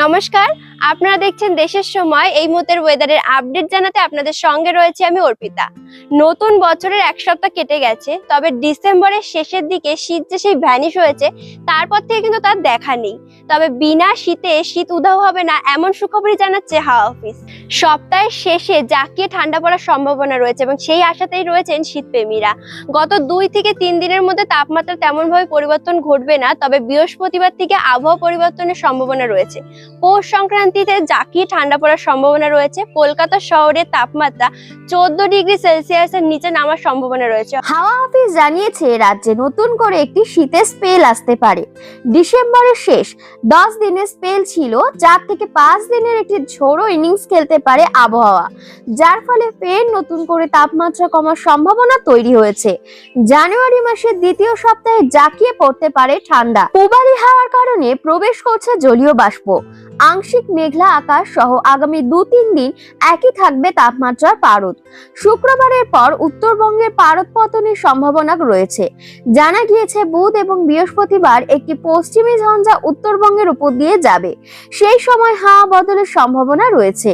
নমস্কার, আপনারা দেখছেন দেশের সময়। এই মুহূর্তের ওয়েদারের আপডেট জানাতে আপনাদের সঙ্গে রয়েছে আমি অর্পিতা। নতুন বছরের এক সপ্তাহ কেটে গেছে, তবে ডিসেম্বরের শেষের দিকে শীত যে সেই ভ্যানিশ হয়েছে তারপর থেকে কিন্তু তার দেখা নেই। তবে বিনা শীতে শীত উধাও হবে না, এমন সুখবরই জানাচ্ছে হাওয়া অফিস সপ্তাহের শেষে জাকিয়ে ঠান্ডা পড়ার সম্ভাবনা রয়েছে এবং সেই আশাতেই রয়েছেন শীতপ্রেমীরা। গত দুই থেকে তিন দিনের মধ্যে তাপমাত্রা তেমনভাবে পরিবর্তন ঘটবে না, তবে বৃহস্পতিবার থেকে আবহাওয়া পরিবর্তনের সম্ভাবনা রয়েছে। পৌষ সংক্রান্তিতে জাকিয়ে ঠান্ডা পড়ার সম্ভাবনা রয়েছে। কলকাতা শহরের তাপমাত্রা চোদ্দ ডিগ্রি সেলসিয়াসের নিচে নামার সম্ভাবনা রয়েছে। হাওয়া অফিস জানিয়েছে, রাজ্যে নতুন করে একটি শীতের স্পেল আসতে পারে। ডিসেম্বরের শেষ দশ দিনের স্পেল ছিল চার থেকে পাঁচ দিনের একটি ঝোড়ো ইনিংস খেলতে পারে আবহাওয়া, যার ফলে ফের নতুন করে তাপমাত্রা কমার সম্ভাবনা তৈরি হয়েছে। জানুয়ারি মাসের দ্বিতীয় সপ্তাহে জাঁকিয়ে পড়তে পারে ঠান্ডা। পূবালি হাওয়ার কারণে প্রবেশ করছে জলীয় বাষ্প। cuerpo আংশিক মেঘলা আকাশ সহ আগামী দু তিন দিন একই থাকবে তাপমাত্রার পারদ। শুক্রবারের পর উত্তরবঙ্গের পারদ পতনের সম্ভাবনা রয়েছে। জানা গিয়েছে, বুধ এবং বৃহস্পতিবার একটি পশ্চিমী ঝঞ্ঝা উত্তরবঙ্গের উপর দিয়ে যাবে। সেই সময় হাওয়া বদলের সম্ভাবনা রয়েছে।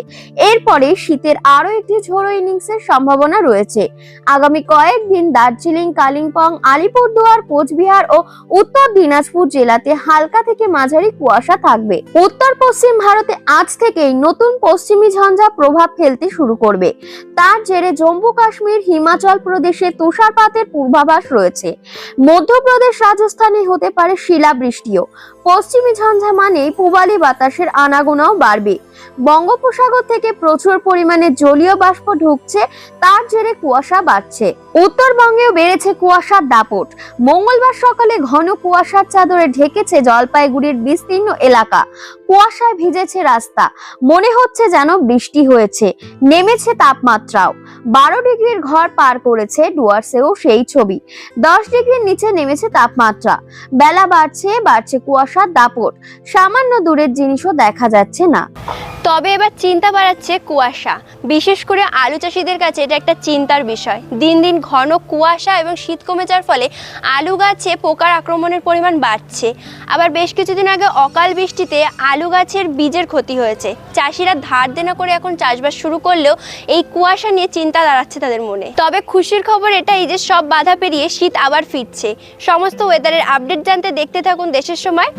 এরপরে শীতের আরও একটি ঝোড়ো ইনিংসের সম্ভাবনা রয়েছে। আগামী কয়েকদিন দার্জিলিং, কালিম্পং, আলিপুরদুয়ার, কোচবিহার ও উত্তর দিনাজপুর জেলাতে হালকা থেকে মাঝারি কুয়াশা থাকবে। উত্তর ভারতে আজ থেকেই নতুন পশ্চিমী ঝঞ্ঝা প্রভাব ফেলতে শুরু করবে। তার জেরে জম্মু কাশ্মীর, হিমাচল প্রদেশে তুষারপাতের পূর্বাভাস রয়েছে। মধ্যপ্রদেশ রাজস্থানে হতে পারে শিলাবৃষ্টিও। পশ্চিমী ঝঞ্ঝা মানে পূবালি বাতাসের আনাগোনাও বাড়বে। বঙ্গোপসাগর থেকে প্রচুর পরিমাণে জলীয় বাষ্প ঢুকছে, তার জেরে কুয়াশা বাড়ছে। উত্তরবঙ্গেও বেড়েছে কুয়াশার দাপট। মঙ্গলবার সকালে ঘন কুয়াশার চাদরে ঢেকেছে জলপাইগুড়ির বিস্তীর্ণ এলাকা। কুয়াশায় ভিজেছে রাস্তা। মনে হচ্ছে যেন বৃষ্টি হয়েছে। নেমেছে তাপমাত্রাও। বারো ডিগ্রির ঘর পার করেছে ডুয়ার্সেও সেই ছবি। দশ ডিগ্রির নিচে নেমেছে তাপমাত্রা। বেলা বাড়ছে বাড়ছে কুয়াশার দাপট। সামান্য দূরের জিনিসও দেখা যাচ্ছে না। তবে এবার চিন্তা বাড়াচ্ছে কুয়াশা। বিশেষ করে আলু চাষিদের কাছে এটা একটা চিন্তার বিষয়। দিন দিন ঘন কুয়াশা এবং শীত কমে যাওয়ার ফলে আলু গাছে পোকার আক্রমণের পরিমাণ বাড়ছে। আবার বেশ কিছুদিন আগে অকাল বৃষ্টিতে আলু গাছের বীজের ক্ষতি হয়েছে। চাষিরা ধার দেনা করে এখন চাষবাস শুরু করলেও এই কুয়াশা নিয়ে চিন্তা দাঁড়াচ্ছে তাদের মনে। তবে খুশির খবর এটাই যে সব বাধা পেরিয়ে শীত আবার ফিরছে। সমস্ত ওয়েদারের আপডেট জানতে দেখতে থাকুন দেশের সময়।